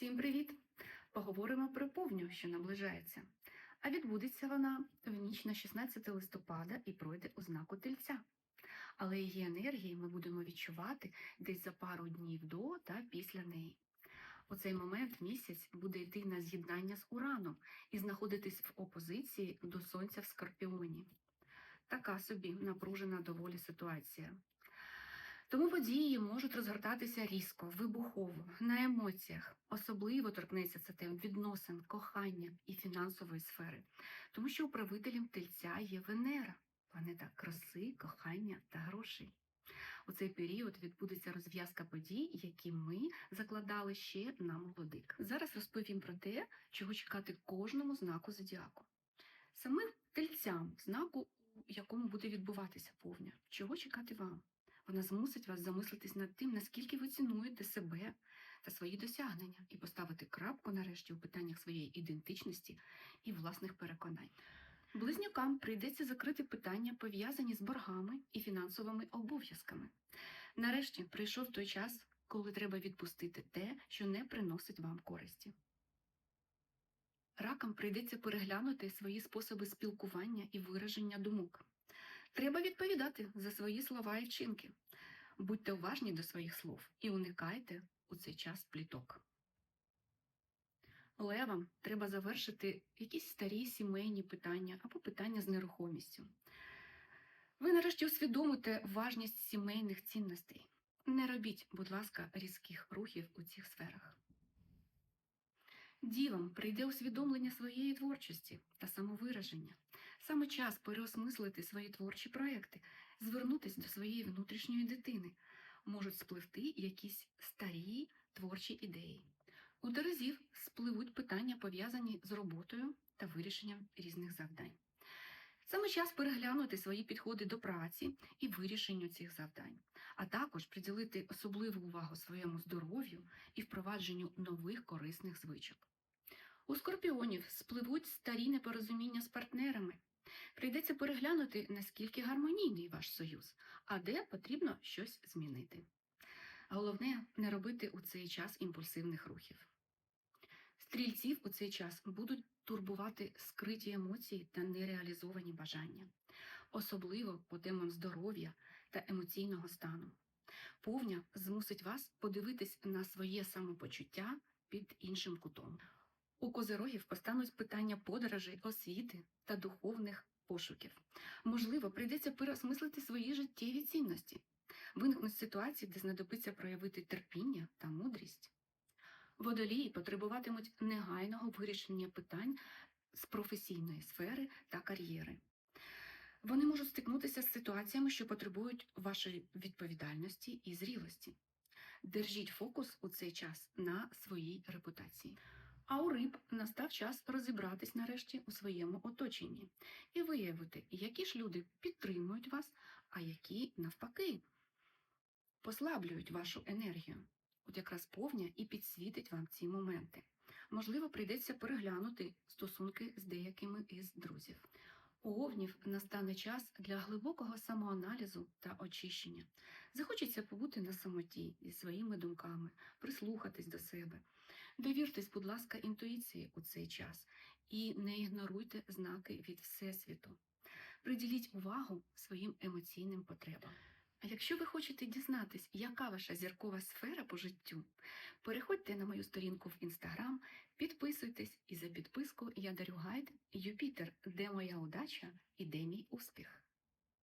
Всім привіт! Поговоримо про повню, що наближається. А відбудеться вона в ніч на 16 листопада і пройде у знаку тельця. Але її енергії ми будемо відчувати десь за пару днів до та після неї. У цей момент місяць буде йти на з'єднання з Ураном і знаходитись в опозиції до Сонця в Скорпіоні. Така собі напружена доволі ситуація. Тому події можуть розгортатися різко, вибухово, на емоціях. Особливо торкнеться це тем відносин, кохання і фінансової сфери, тому що управителем тельця є Венера, планета краси, кохання та грошей. У цей період відбудеться розв'язка подій, які ми закладали ще на молодик. Зараз розповім про те, чого чекати кожному знаку зодіаку. Самим тельцям, знаку, у якому буде відбуватися повня, чого чекати вам? Вона змусить вас замислитись над тим, наскільки ви цінуєте себе та свої досягнення, і поставити крапку нарешті у питаннях своєї ідентичності і власних переконань. Близнюкам прийдеться закрити питання, пов'язані з боргами і фінансовими обов'язками. Нарешті прийшов той час, коли треба відпустити те, що не приносить вам користі. Ракам прийдеться переглянути свої способи спілкування і вираження думок. Треба відповідати за свої слова і вчинки. Будьте уважні до своїх слов і уникайте у цей час пліток. Левам треба завершити якісь старі сімейні питання або питання з нерухомістю. Ви нарешті усвідомите важність сімейних цінностей. Не робіть, будь ласка, різких рухів у цих сферах. Дівам прийде усвідомлення своєї творчості та самовираження. Саме час переосмислити свої творчі проекти, звернутися до своєї внутрішньої дитини. Можуть спливти якісь старі творчі ідеї. У доразів спливуть питання, пов'язані з роботою та вирішенням різних завдань. Саме час переглянути свої підходи до праці і вирішенню цих завдань, а також приділити особливу увагу своєму здоров'ю і впровадженню нових корисних звичок. У скорпіонів спливуть старі непорозуміння з партнерами. Прийдеться переглянути, наскільки гармонійний ваш союз, а де потрібно щось змінити. Головне не робити у цей час імпульсивних рухів. Стрільців у цей час будуть турбувати скриті емоції та нереалізовані бажання, особливо по темам здоров'я та емоційного стану. Повня змусить вас подивитись на своє самопочуття під іншим кутом. У козирогів постануть питання подорожей, освіти та духовних пошуків. Можливо, прийдеться переосмислити свої життєві цінності. Виникнуть ситуації, де знадобиться проявити терпіння та мудрість. Водолії потребуватимуть негайного вирішення питань з професійної сфери та кар'єри. Вони можуть стикнутися з ситуаціями, що потребують вашої відповідальності і зрілості. Держіть фокус у цей час на своїй репутації. А у риб настав час розібратись нарешті у своєму оточенні і виявити, які ж люди підтримують вас, а які навпаки послаблюють вашу енергію. От якраз повня і підсвітить вам ці моменти. Можливо, прийдеться переглянути стосунки з деякими із друзів. У овнів настане час для глибокого самоаналізу та очищення. Захочеться побути на самоті зі своїми думками, прислухатись до себе. Довіртесь, будь ласка, інтуїції у цей час і не ігноруйте знаки від Всесвіту. Приділіть увагу своїм емоційним потребам. А якщо ви хочете дізнатись, яка ваша зіркова сфера по життю, переходьте на мою сторінку в інстаграм, підписуйтесь і за підписку я дарю гайд Юпітер, де моя удача і де мій успіх.